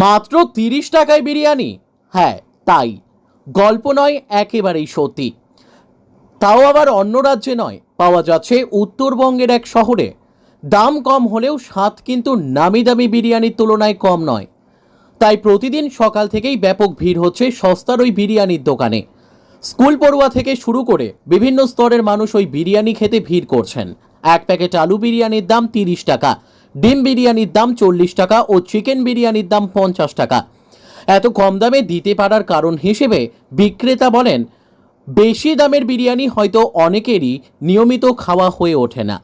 মাত্র তিরিশ টাকায় বিরিয়ানি? হ্যাঁ তাই। গল্প নয়, একেবারেই সত্যি। তাও আবার অন্য রাজ্যে নয়, পাওয়া যাচ্ছে উত্তরবঙ্গের এক শহরে। দাম কম হলেও স্বাদ কিন্তু নামি দামি বিরিয়ানির তুলনায় কম নয়। তাই প্রতিদিন সকাল থেকেই ব্যাপক ভিড় হচ্ছে সস্তার ওই বিরিয়ানির দোকানে। স্কুল পড়ুয়া থেকে শুরু করে বিভিন্ন স্তরের মানুষ ওই বিরিয়ানি খেতে ভিড় করছেন। এক প্যাকেট আলু বিরিয়ানির দাম তিরিশ টাকা। ডিম বিরিয়ানির দাম চল্লিশ টাকা ও চিকেন বিরিয়ানির দাম পঞ্চাশ টাকা। এত কম দামে দিতে পারার কারণ হিসেবে বিক্রেতা বলেন, বেশি দামের বিরিয়ানি হয়তো অনেকেরই নিয়মিত খাওয়া হয়ে ওঠে না।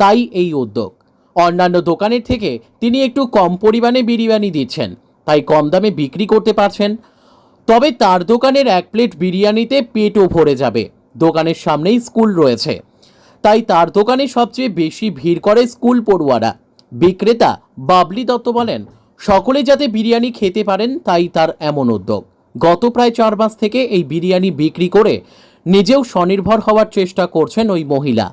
তাই এই উদ্যোগ। অন্যান্য দোকানের থেকে তিনি একটু কম পরিমাণে বিরিয়ানি দিচ্ছেন, তাই কম দামে বিক্রি করতে পারছেন। তবে তার দোকানের এক প্লেট বিরিয়ানিতে পেটও ভরে যাবে। দোকানের সামনেই স্কুল রয়েছে। তাই তার দোকানে সবচেয়ে বেশি ভিড় করে স্কুল পড়ুয়ারা। বিক্রেতা বাবলি দত্ত বলেন, সকলে যাতে বিরিয়ানি খেতে পারেন, তাই তার এমন উদ্যোগ। গত প্রায় চার মাস থেকে এই বিরিয়ানি বিক্রি করে নিজেও স্বনির্ভর হওয়ার চেষ্টা করছেন ওই মহিলা।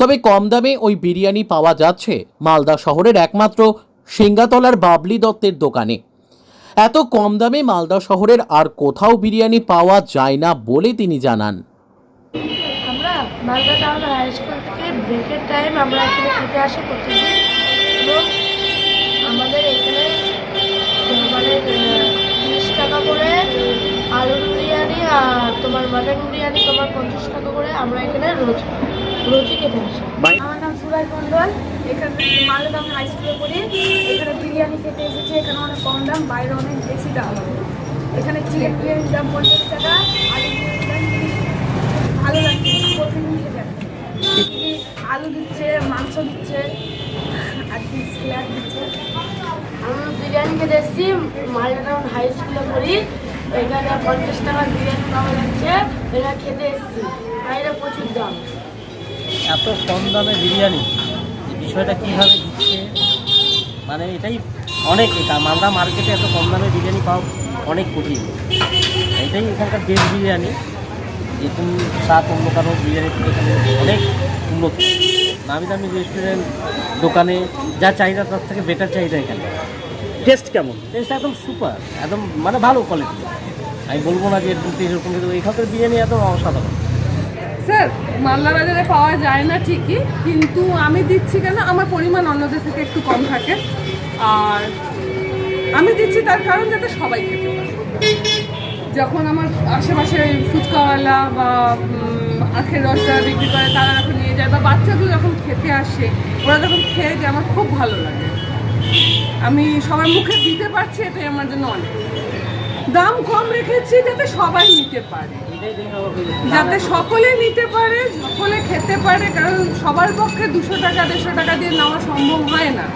তবে কম দামে ওই বিরিয়ানি পাওয়া যাচ্ছে মালদা শহরের একমাত্র সিঙ্গাতলার বাবলি দত্তের দোকানে। এত কম দামে মালদা শহরের আর কোথাও বিরিয়ানি পাওয়া যায় না বলে তিনি জানান। আমরা মালদা টাউন হাই স্কুল থেকে ব্রেকের টাইম আমরা এখানে খেতে আসি প্রতিদিন। এবং আমাদের এখানে মানে তিরিশ টাকা করে আলুর বিরিয়ানি আর তোমার মাটন বিরিয়ানি তোমার পঞ্চাশ টাকা করে আমরা এখানে রোজ রোজই খেতে আসি। আমার নাম সুরাজ মন্ডল এখানে মালদা টাউন হাই স্কুলে পড়ি। এখানে বিরিয়ানি খেতে এসেছি এখানে অনেক কম দাম বাইরে অনেক বেশি দাম। এখানে চিকেন বিরিয়ানির দাম পঞ্চাশ টাকা আলু বিরিয়ানির দাম ভালো লাগছে প্রতিদিন খেতে। আলু দিচ্ছে মাংস দিচ্ছে আর কি দিচ্ছে আমরা বিরিয়ানি খেতে এসেছি মালদা হাই স্কুলে পড়ি, এখানে পঞ্চাশ টাকার বিরিয়ানি পাওয়া যাচ্ছে এটা খেতে এসেছি। বাইরে প্রচুর দাম। এত কম দামে বিরিয়ানি বিষয়টা কীভাবে দিচ্ছে মানে এটাই অনেক এটা, মালদা মার্কেটে এত কম দামে বিরিয়ানি পাওয়া অনেক কঠিন। এটাই এখানকার বেস্ট বিরিয়ানি যেরকম স্বাদ অন্য কারও বিরিয়ানি থেকে অনেক উন্নত। নামি দামি রেস্টুরেন্ট দোকানে যা চাহিদা তার থেকে বেটার চাহিদা এখানে। টেস্ট কেমন? টেস্ট একদম সুপার একদম মানে ভালো কোয়ালিটি আমি বলব না যে এরকম কিন্তু এখানকার বিরিয়ানি একদম অসাধারণ। স্যার মালদা বাজারে পাওয়া যায় না ঠিকই কিন্তু আমি দিচ্ছি কেন? আমার পরিমাণ অন্যদের থেকে একটু কম থাকে। আর আমি দিচ্ছি তার কারণ যাতে সবাই খেতে পারে। যখন আমার আশেপাশে ফুচকাওয়ালা বা আখের রস যারা বিক্রি করে, তারা যখন নিয়ে যায়, বা বাচ্চাগুলো যখন খেতে আসে, ওরা যখন খেয়ে যায় আমার খুব ভালো লাগে। আমি সবার মুখে দিতে পারছি, এটাই আমার জন্য অনেক। দাম কম রেখেছি যাতে সবাই নিতে পারে। যাতে সকলে নিতে পারে, সকলে খেতে পারে, কারণ সবার পক্ষে দুশো টাকা, দেড়শো টাকা দিয়ে নেওয়া সম্ভব হয় না।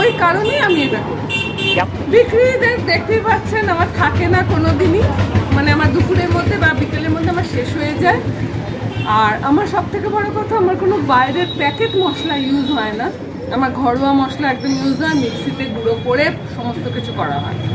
ওই কারণেই আমি এটা করি বিক্রি দেখ- দেখতেই পাচ্ছেন, আমার থাকে না কোনো দিনই মানে আমার দুপুরের মধ্যে বা বিকেলের মধ্যে আমার শেষ হয়ে যায়। আর আমার সব থেকে বড় কথা, আমার কোনো বাইরের প্যাকেট মশলা ইউজ হয় না। আমার ঘরোয়া মশলা একদম ইউজ হয়, মিক্সিতে গুঁড়ো করে সমস্ত কিছু করা হয়।